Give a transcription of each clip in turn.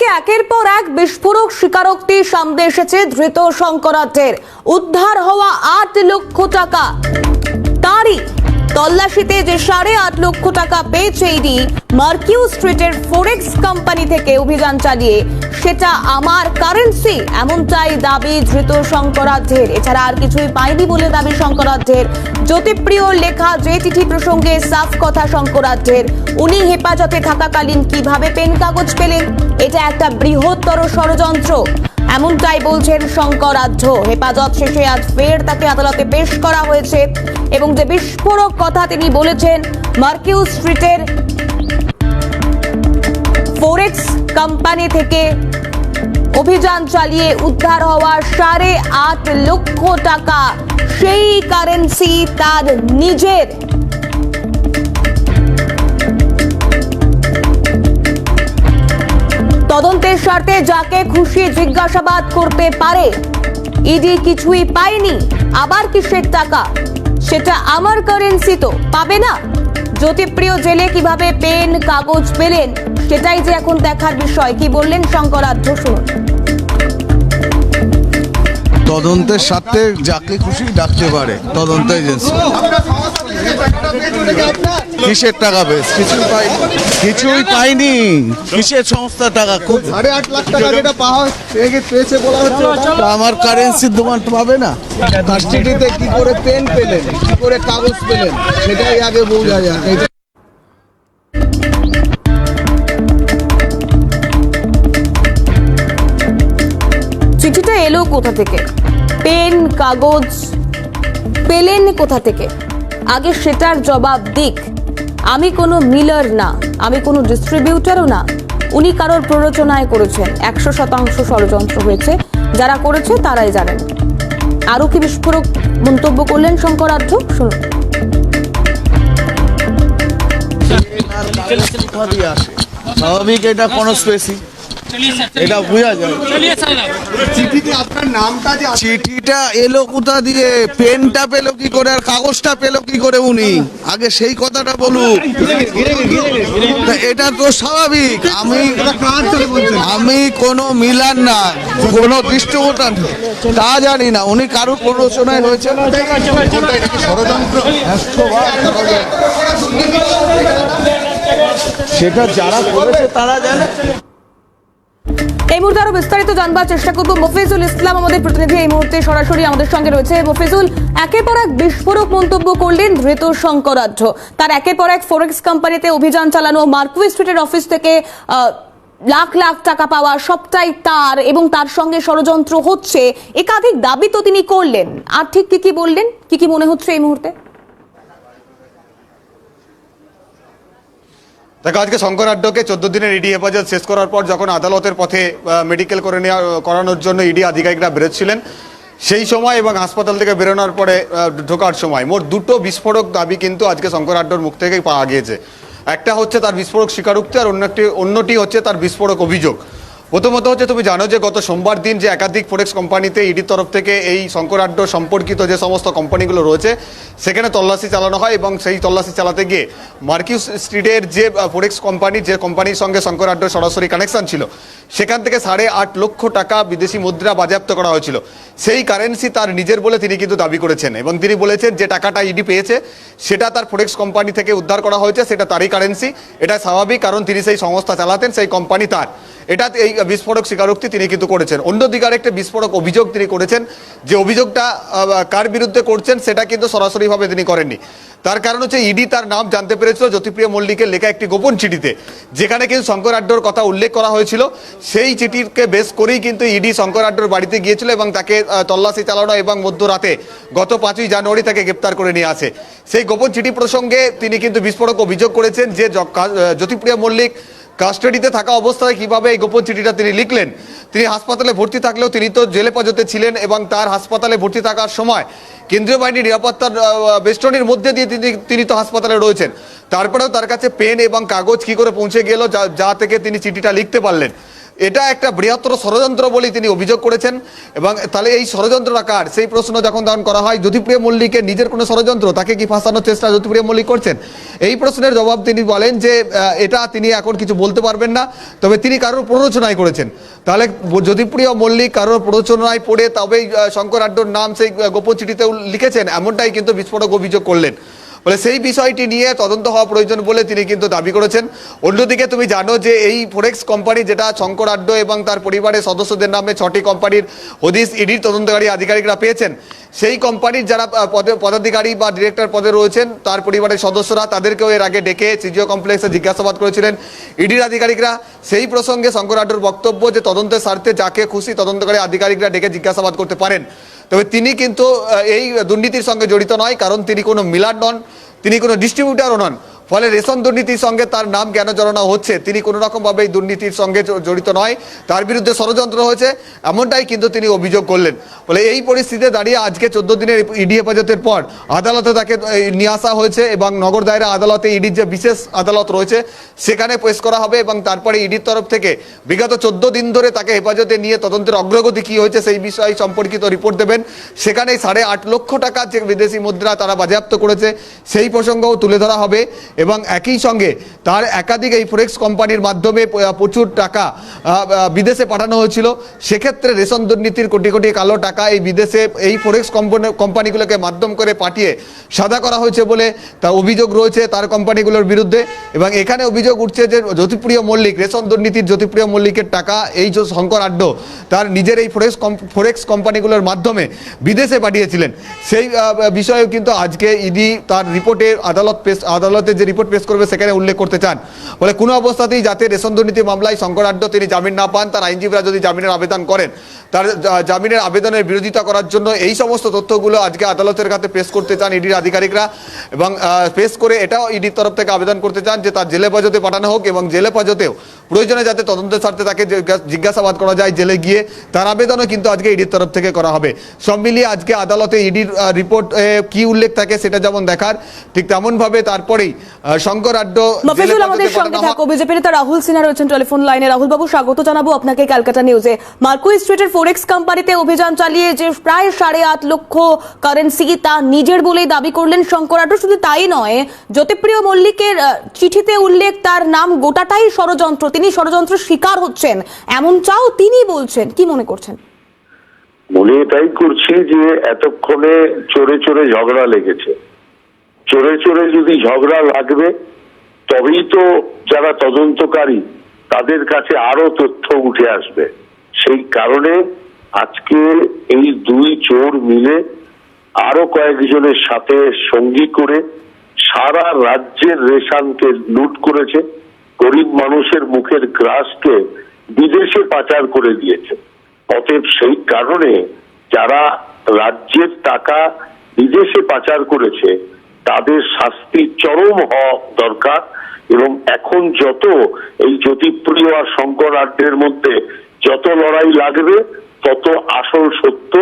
অন্যদিকে একের পর এক বিস্ফোরক স্বীকারোক্তি সামনে এসেছে ধৃত শঙ্করাধ্যের উদ্ধার হওয়া আট লক্ষ টাকা। তারই তল্লাশিতে যে সাড়ে আট লক্ষ টাকা পেয়েছে ইডি, মার্কিউ স্ট্রিটের ফোরেক্স কোম্পানি থেকে অভিযান চালিয়ে, সেটা আমার কারেন্সি, এমনটাই দাবি ধৃত শঙ্করাধ্যের এছাড়া আর কিছুই পায়নি বলে দাবি শঙ্করাধ্যের জ্যোতিপ্রিয় লেখা যে চিঠি প্রসঙ্গে সাফ কথা শঙ্করাধ্যের উনি হেফাজতে থাকাকালীন কীভাবে পেন কাগজ পেলেন? এটা একটা বৃহত্তর ষড়যন্ত্র। এমনটাই বলছেন শঙ্করাধ্য। হেফাজত শেষে আজ ফের তাকে আদালতে পেশ করা হয়েছে এবং যে বিস্ফোরক কথা তিনি বলেছেন মার্কিউ স্ট্রিটের ফোরেক্স কোম্পানি থেকে অভিযান চালিয়ে উদ্ধার হওয়া সাড়ে আট লক্ষ টাকা, সেই কারেন্সি তার নিজের। তদন্তের স্বার্থে যাকে খুশি জিজ্ঞাসাবাদ করতে পারে। ইডি কিছুই পায়নি। আবার কিসের টাকা? সেটা আমার কারেন্সি তো, পাবে না? জ্যোতিপ্রিয় জেলে কীভাবে পেন, কাগজ পেলেন, সেটাই যে এখন দেখার বিষয়। কি বললেন শঙ্করাধ্য শুনুন। তদন্তের সাথে যাকে খুশি ডাকতে পারে তদন্ত এজেন্সি। কিসের টাকা বেশ? কিছুই পাইনি। কিছুই পাইনি। কিসের সংস্থার টাকা? খুব সাড়ে আট লাখ টাকা যেটা পাওয়া পেয়েছে বলা হচ্ছে আমার কারেন্সির দোকান পাবে না? কাস্টডিতে কি করে পেন পেলেন কি করে কাগজ পেলেন সেটাই আগে বোঝা যায় পেন, কাগজ পেলেন কোথা থেকে? আগে সেটার জবাব দিক। আমি কোনো মিলার না, আমি কোনো ডিস্ট্রিবিউটারও না। উনি কারোর প্ররোচনায় করেছেন। একশো শতাংশ ষড়যন্ত্র হয়েছে। যারা করেছে তারাই জানেন। আরও কি বিস্ফোরক মন্তব্য করলেন শঙ্করাধ্য শুনুন। স্বাভাবিক এটা কোনো স্পেসি এটা বোঝা যায়। চিঠিতে আপনার নামটা যে চিঠিটা এলো কোথা দিয়ে? পেনটা পেল কি করে আর কাগজটা পেল কি করে উনি? আগে সেই কথাটা বলুন তা এটা তো স্বাভাবিক। আমি কার আমি কোনো মিলান না কোনো ডিস্ট্রিবিউটার তা জানি না উনি কারোর প্ররোচনায় রয়েছেন? সেটা যারা করেছে তারা জানে। এই মুহূর্তে আরও বিস্তারিত জানবার চেষ্টা করব। মফিজুল ইসলাম আমাদের প্রতিনিধি এই মুহূর্তে সরাসরি আমাদের সঙ্গে রয়েছে। মফিজুল, একের পর এক বিস্ফোরক মন্তব্য করলেন ধৃত তার একের পর এক ফরেক্স কোম্পানিতে অভিযান চালানো মার্কুই স্ট্রিটের অফিস থেকে লাখ লাখ টাকা পাওয়া সবটাই তার এবং তার সঙ্গে ষড়যন্ত্র হচ্ছে। একাধিক দাবি তো তিনি করলেন। আর ঠিক কি কি বললেন? কি কি মনে হচ্ছে এই মুহূর্তে? দেখো, আজকে শঙ্কর আড্ডকে চোদ্দ দিনের ইডি হেফাজত শেষ করার পর যখন আদালতের পথে মেডিকেল করে নেওয়া করানোর জন্য ইডি আধিকারিকরা বেরোচ্ছিলেন, সেই সময় এবং হাসপাতাল থেকে বেরোনোর পরে ঢোকার সময়, মোট দুটো বিস্ফোরক দাবি কিন্তু আজকে শঙ্কর আড্ডর মুখ থেকেই পাওয়া গিয়েছে। একটা হচ্ছে তার বিস্ফোরক স্বীকারোক্তি আর অন্যটি অন্যটি হচ্ছে তার বিস্ফোরক অভিযোগ। প্রথমত হচ্ছে তুমি জানো যে গত সোমবার দিন যে একাধিক ফোরেক্স কোম্পানিতে ইডির তরফ থেকে এই শঙ্করাড্ড সম্পর্কিত যে সমস্ত কোম্পানিগুলো রয়েছে, সেখানে তল্লাশি চালানো হয় এবং সেই তল্লাশি চালাতে গিয়ে মার্কিউস স্ট্রিটের যে ফোরেক্স কোম্পানি, যে কোম্পানির সঙ্গে শঙ্করাড্ড সরাসরি কানেকশন ছিল, সেখান থেকে সাড়ে আট লক্ষ টাকা বিদেশি মুদ্রা বাজেয়াপ্ত করা হয়েছিল। সেই কারেন্সি তার নিজের বলে তিনি কিন্তু দাবি করেছেন এবং তিনি বলেছেন যে টাকাটা ইডি পেয়েছে, সেটা তার ফোরেক্স কোম্পানি থেকে উদ্ধার করা হয়েছে, সেটা তারই কারেন্সি এটা স্বাভাবিক কারণ তিনি সেই সংস্থা চালাতেন, সেই কোম্পানি তার। এটা এই বিস্ফোরক স্বীকারোক্তি তিনি কিন্তু করেছেন। অন্যদিকে আরেকটা বিস্ফোরক অভিযোগ তিনি করেছেন, যে অভিযোগটা কার বিরুদ্ধে করছেন সেটা কিন্তু সরাসরিভাবে তিনি করেননি। তার কারণ হচ্ছে ইডি তার নাম জানতে পেরেছিল জ্যোতিপ্রিয় মল্লিকের লেখা একটি গোপন চিঠিতে, যেখানে কিন্তু শঙ্কর আড্ডোর কথা উল্লেখ করা হয়েছিল। সেই চিঠিকে বেস করেই কিন্তু ইডি শঙ্কর আড্ডোর বাড়িতে গিয়েছিল এবং তাকে তল্লাশি চালানো এবং মধ্যরাতে গত পাঁচই জানুয়ারি তাকে গ্রেপ্তার করে নিয়ে আসে। সেই গোপন চিঠি প্রসঙ্গে তিনি কিন্তু বিস্ফোরক অভিযোগ করেছেন যে জ্যোতিপ্রিয় মল্লিক কাস্টাডিতে থাকা অবস্থায় কীভাবে এই গোপন চিঠিটা তিনি লিখলেন? তিনি হাসপাতালে ভর্তি থাকলেও তিনি তো জেলে পাজতে ছিলেন এবং তার হাসপাতালে ভর্তি থাকার সময় কেন্দ্রীয় বাহিনীর নিরাপত্তার বেষ্টনীর মধ্যে দিয়ে তিনি তিনি তো হাসপাতালে রয়েছেন। তারপরেও তার কাছে পেন এবং কাগজ কি করে পৌঁছে গেল যা যা থেকে তিনি চিঠিটা লিখতে পারলেন। এটা একটা বৃহত্তর ষড়যন্ত্র বলে তিনি অভিযোগ করেছেন। এবং তাহলে এই ষড়যন্ত্রটা কার সেই প্রশ্ন যখন তখন করা হয়, জ্যোতিপ্রিয় মল্লিকের নিজের কোনো ষড়যন্ত্র, তাকে কি ফাঁসানোর চেষ্টা জ্যোতিপ্রিয় মল্লিক করছেন? এই প্রশ্নের জবাব তিনি বলেন যে এটা তিনি এখন কিছু বলতে পারবেন না, তবে তিনি কারোর প্ররোচনায় করেছেন। তাহলে জ্যোতিপ্রিয় মল্লিক কারোর প্ররোচনায় পড়ে তবেই শঙ্কর আড্ডর নাম সেই গোপন চিঠিতে লিখেছেন, এমনটাই কিন্তু বিস্ফোরক অভিযোগ করলেন। বলে সেই বিষয়টি নিয়ে তদন্ত হওয়া প্রয়োজন বলে তিনি কিন্তু দাবি করেছেন। অন্যদিকে তুমি জানো যে এই ফোরেক্স কোম্পানি যেটা শঙ্কর আড্ড এবং তার পরিবারের সদস্যদের নামে ছটি কোম্পানির হদিস ইডির তদন্তকারী আধিকারিকরা পেয়েছেন। সেই কোম্পানির যারা পদে পদাধিকারী বা ডিরেক্টর পদে রয়েছেন, তার পরিবারের সদস্যরা তাদেরকেও এর আগে ডেকে সিজিও কমপ্লেক্সে জিজ্ঞাসাবাদ করেছিলেন। ইডির আধিকারিকরা সেই প্রসঙ্গে শঙ্কর আড্ডর বক্তব্য যে তদন্তের স্বার্থে যাকে খুশি তদন্তকারী আধিকারিকরা ডেকে জিজ্ঞাসাবাদ করতে পারেন। তবে তিনি কিন্তু এই দুর্নীতির সঙ্গে জড়িত নয়, কারণ তিনি কোনো মিলার নন, তিনি কোনো ডিস্ট্রিবিউটারও নন। ফলে রেশন দুর্নীতির সঙ্গে তার নাম কেন জড়ানো হচ্ছে? তিনি কোনো রকমভাবে এই দুর্নীতির সঙ্গে জড়িত নয়। তার বিরুদ্ধে ষড়যন্ত্র হয়েছে, এমনটাই কিন্তু তিনি অভিযোগ করলেন। বলে এই পরিস্থিতিতে দাঁড়িয়ে আজকে চোদ্দ দিনের ইডি হেফাজতের পর আদালতে তাকে নিয়ে আসা হয়েছে এবং নগর দায়রা আদালতে ইডির যে বিশেষ আদালত রয়েছে, সেখানে পেশ করা হবে এবং তারপরে ইডির তরফ থেকে বিগত চোদ্দ দিন ধরে তাকে হেফাজতে নিয়ে তদন্তের অগ্রগতি কি হয়েছে সেই বিষয়ে সম্পর্কিত রিপোর্ট দেবেন। সেখানে সাড়ে আট লক্ষ টাকা যে বিদেশি মুদ্রা তারা বাজেয়াপ্ত করেছে, সেই প্রসঙ্গও তুলে ধরা হবে। এবং একই সঙ্গে তার একাধিক এই ফোরেক্স কোম্পানির মাধ্যমে প্রচুর টাকা বিদেশে পাঠানো হয়েছিল। সেক্ষেত্রে রেশন দুর্নীতির কোটি কোটি কালো টাকা এই বিদেশে এই ফোরেক্স কোম্পানি- কোম্পানিগুলোকে মাধ্যম করে পাঠিয়ে সাদা করা হয়েছে বলে তা অভিযোগ রয়েছে তার কোম্পানিগুলোর বিরুদ্ধে। এবং এখানে অভিযোগ উঠছে যে জ্যোতিপ্রিয় মল্লিক, রেশন দুর্নীতির জ্যোতিপ্রিয় মল্লিকের টাকা এই শঙ্কর আড্ড, তার নিজের এই ফোরেক্স ফোরেক্স কোম্পানিগুলোর মাধ্যমে বিদেশে পাঠিয়েছিলেন। সেই বিষয়েও কিন্তু আজকে ইডি তার রিপোর্টে আদালত পেশ, আদালতে যে রিপোর্ট পেশ করবে সেখানে উল্লেখ করতে চান। বলে কোনো অবস্থাতেই যাতে রেশন দুর্নীতি মামলায় শঙ্কর আড্ড তিনি জামিন না পান, তার আইনজীবীরা যদি জামিনের আবেদন করেন। তার জামিনের আবেদনের বিরোধিতা করার জন্য এই সমস্ত তথ্যগুলো আজকে আদালতের কাছে পেশ করতে চান ইডির আধিকারিকরা এবং পেশ করে এটাও ইডির তরফ থেকে আবেদন করতে চান যে তার জেলে হেফাজতে পাঠানো হোক এবং জেলে হেফাজতেও প্রয়োজনে যাতে তদন্তের স্বার্থে তাকে জিজ্ঞাসাবাদ করা যায় জেলে গিয়ে তার আবেদনও কিন্তু আজকে ইডির তরফ থেকে করা হবে। সব মিলিয়ে আজকে আদালতে ইডির রিপোর্ট কি উল্লেখ থাকে সেটা যেমন দেখার ঠিক তেমন ভাবে তারপরেই শঙ্কর আড্ড আমাদের সঙ্গে পাঠানো। থাকো। বিজেপি নেতা রাহুল সিনহা রয়েছেন টেলিফোন লাইনে। রাহুল বাবু স্বাগত জানাব আপনাকে। ক্যালকাটা নিউজে। মার্কো স্ট্রিটের ফোরেক্স কোম্পানিতে অভিযান চালিয়ে যে প্রায় সাড়ে আট লক্ষ কারেন্সি তা নিজের বলেই দাবি করলেন শঙ্করাটো শুধু তাই নয়, জ্যোতিপ্রিয় মল্লিকের চিঠিতে উল্লেখ তার নাম গোটাটাই ষড়যন্ত্র। তিনি ষড়যন্ত্র শিকার হচ্ছেন। এমনটাও তিনি বলছেন। কি মনে করছেন? মনে এটাই করছি যে এতক্ষণে চোরে চোরে ঝগড়া লেগেছে। চোরে চোরে যদি ঝগড়া লাগবে, তবেই তো যারা তদন্তকারী, তাদের কাছে আরও তথ্য উঠে আসবে। সেই কারণে আজকে এই দুই চোর মিলে আরও কয়েকজনের সাথে সঙ্গী করে সারা রাজ্যের রেশনকে লুট করেছে, গরিব মানুষের মুখের গ্রাসকে বিদেশে পাচার করে দিয়েছে। অতএব সেই কারণে যারা রাজ্যের টাকা বিদেশে পাচার করেছে, তাদের শাস্তি চরম হওয়া দরকার এবং এখন যত এই জ্যোতিপ্রিয় আর শঙ্কর আড্ডের মধ্যে যত লড়াই লাগবে, তত আসল সত্য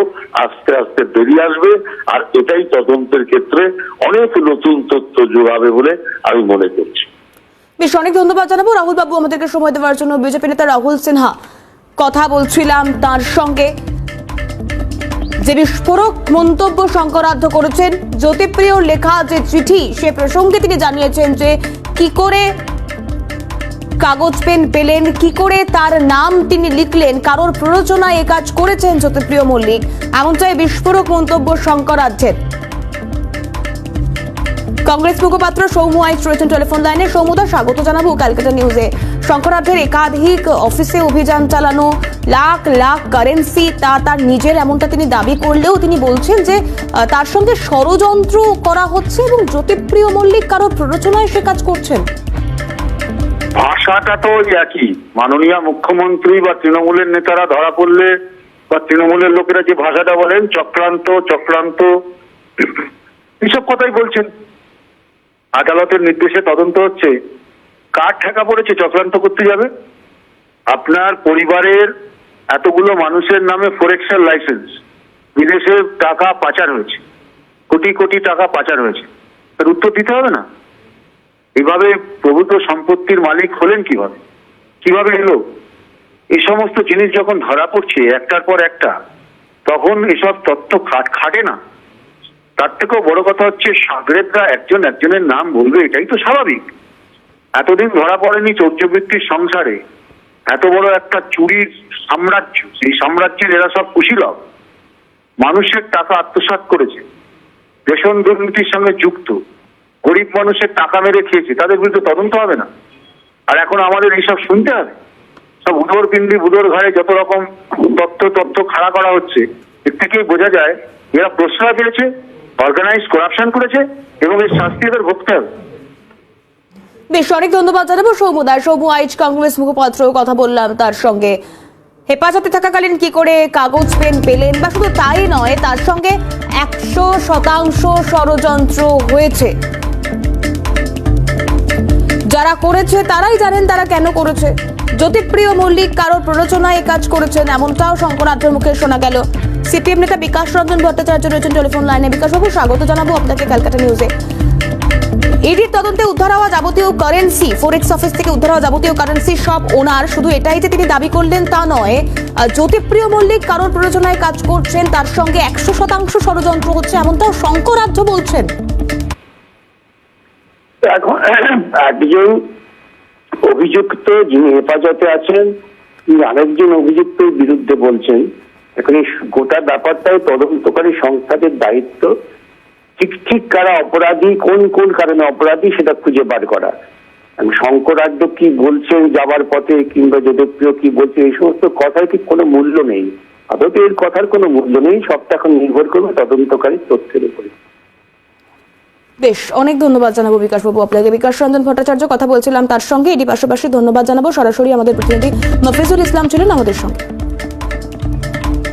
আস্তে আস্তে বেরিয়ে আসবে, আর এটাই তদন্তের ক্ষেত্রে অনেক নতুন তথ্য যোগাবে বলে আমি মনে করছি। বেশ, অনেক ধন্যবাদ জানাব। রাহুল বাবু আমাদেরকে সময় দেওয়ার জন্য বিজেপি নেতা রাহুল সিনহা কথা বলছিলাম তার সঙ্গে। যে বিস্ফোরক মন্তব্য শঙ্করাধ্য করেছেন জ্যোতিপ্রিয় লেখা যে চিঠি, সে প্রসঙ্গে তিনি জানিয়েছেন যে কি করে কাগজ, পেন পেলেন, কি করে তার নাম তিনি লিখলেন, কারোর প্ররোচনায় এ কাজ করেছেন জ্যোতিপ্রিয় মল্লিক। এমনটাই বিস্ফোরক মন্তব্য শঙ্করাধ্যের কংগ্রেস মুখপাত্র সৌম্য আইচ রয়েছেন টেলিফোন লাইনে। সৌম্যদা, স্বাগত জানাব ক্যালকাটা নিউজে। শঙ্করাধ্যের একাধিক অফিসে অভিযান চালানো, লাখ লাখ কারেন্সি, তা তার নিজের এমনটা তিনি দাবি করলেও তিনি বলছেন যে তার সঙ্গে ষড়যন্ত্র করা হচ্ছে এবং জ্যোতিপ্রিয় মল্লিক কারোর প্ররোচনায় সে কাজ করছেন। ভাষাটা তো ওই একই। মাননীয় মুখ্যমন্ত্রী বা তৃণমূলের নেতারা ধরা পড়লে বা তৃণমূলের লোকেরা যে ভাষাটা বলেন, চক্রান্ত চক্রান্ত, এইসব কথাই বলছেন। আদালতের নির্দেশে তদন্ত হচ্ছে। কার ঠেকা পড়েছে? চক্রান্ত করতে যাবে? আপনার পরিবারের এতগুলো মানুষের নামে ফরেক্সের লাইসেন্স। বিদেশে টাকা পাচার হয়েছে। কোটি কোটি টাকা পাচার হয়েছে। তার উত্তর দিতে হবে না? এভাবে প্রভূত সম্পত্তির মালিক হলেন কীভাবে? কীভাবে এলো? এই সমস্ত জিনিস যখন ধরা পড়ছে একটার পর একটা, তখন এসব তত্ত্ব খাট না। তার থেকেও বড় কথা হচ্ছে, সাগরেদরা একজন একজনের নাম বলবে, এটাই তো স্বাভাবিক। এতদিন ধরা পড়েনি চৌর্যবৃত্তির সংসারে। এত বড় একটা চুরির সাম্রাজ্য, সেই সাম্রাজ্যের এরা সব কুশীলভ মানুষের টাকা আত্মসাৎ করেছে। রেশন দুর্নীতির সঙ্গে যুক্ত। গরিব মানুষের টাকা মেরে খেয়েছে, তাদের বিরুদ্ধে তদন্ত হবে না। আর এখন আমাদের এইসব শুনতে হবে। সব উদর পিন্ডি বুদর ঘরে যত রকম তথ্য তথ্য খাড়া করা হচ্ছে, এর থেকেই বোঝা যায় এরা প্রশ্রয় পেয়েছে অর্গানাইজ করাপশন করেছে, এবং এর শাস্তি এদের ভুগতে হবে। বেশ, অনেক ধন্যবাদ জানাব সৌমদার সৌম আইচ কংগ্রেস মুখপাত্র, কথা বললাম তার সঙ্গে। হেফাজতে থাকাকালীন কি করে কাগজ, পেন পেলেন বা শুধু তাই নয়, তার সঙ্গে একশো শতাংশ ষড়যন্ত্র হয়েছে। যারা করেছে, তারাই জানেন তারা কেন করেছে। জ্যোতিপ্রিয় মল্লিক কারোর প্ররোচনায় কাজ করেছেন, এমনটাও শঙ্করাজ্যের মুখে শোনা গেল। সিপিএম নেতা বিকাশ রঞ্জন ভট্টাচার্য রয়েছেন টেলিফোন লাইনে। বিকাশবাবু স্বাগত জানাব আপনাকে ক্যালকাটা নিউজে। ইডির তদন্তে উদ্ধার হওয়া যাবতীয় কারেন্সি ফোরেক্স অফিস থেকে উদ্ধার হওয়া যাবতীয় কারেন্সি সব ওনার শুধু এটাই যে তিনি দাবি করলেন তা নয় জ্যোতিপ্রিয় মল্লিক কারোর প্রয়োজনায় কাজ করছেন, তার সঙ্গে একশো শতাংশ ষড়যন্ত্র হচ্ছে, এমনটাও শঙ্করাজ্য বলছেন। একজন অভিযুক্ত যিনি হেফাজতে আছেন, তিনি আরেকজন অভিযুক্তের বিরুদ্ধে বলছেন, এখন এই গোটা ব্যাপারটাই তদন্তকারী সংস্থাদের দায়িত্ব, ঠিক ঠিক কারা অপরাধী, কোন কোন কারণে অপরাধী সেটা খুঁজে বার করা। এবং শঙ্করাধ্য কি বলছেন যাবার পথে, কিংবা যোগপ্রিয় কি বলছে এই সমস্ত কথার ঠিক কোনো মূল্য নেই। আদতে এর কথার কোনো মূল্য নেই, সবটা এখন নির্ভর করবে তদন্তকারী তথ্যের উপরে। বেশ, অনেক ধন্যবাদ জানাব বিকাশ বাবু আপনাকে। বিকাশ রঞ্জন ভট্টাচার্য, কথা বলছিলাম তার সঙ্গে। এটি পাশাপাশি ধন্যবাদ জানাব সরাসরি আমাদের প্রতিনিধি নফিজুল ইসলাম ছিলেন আমাদের সঙ্গে।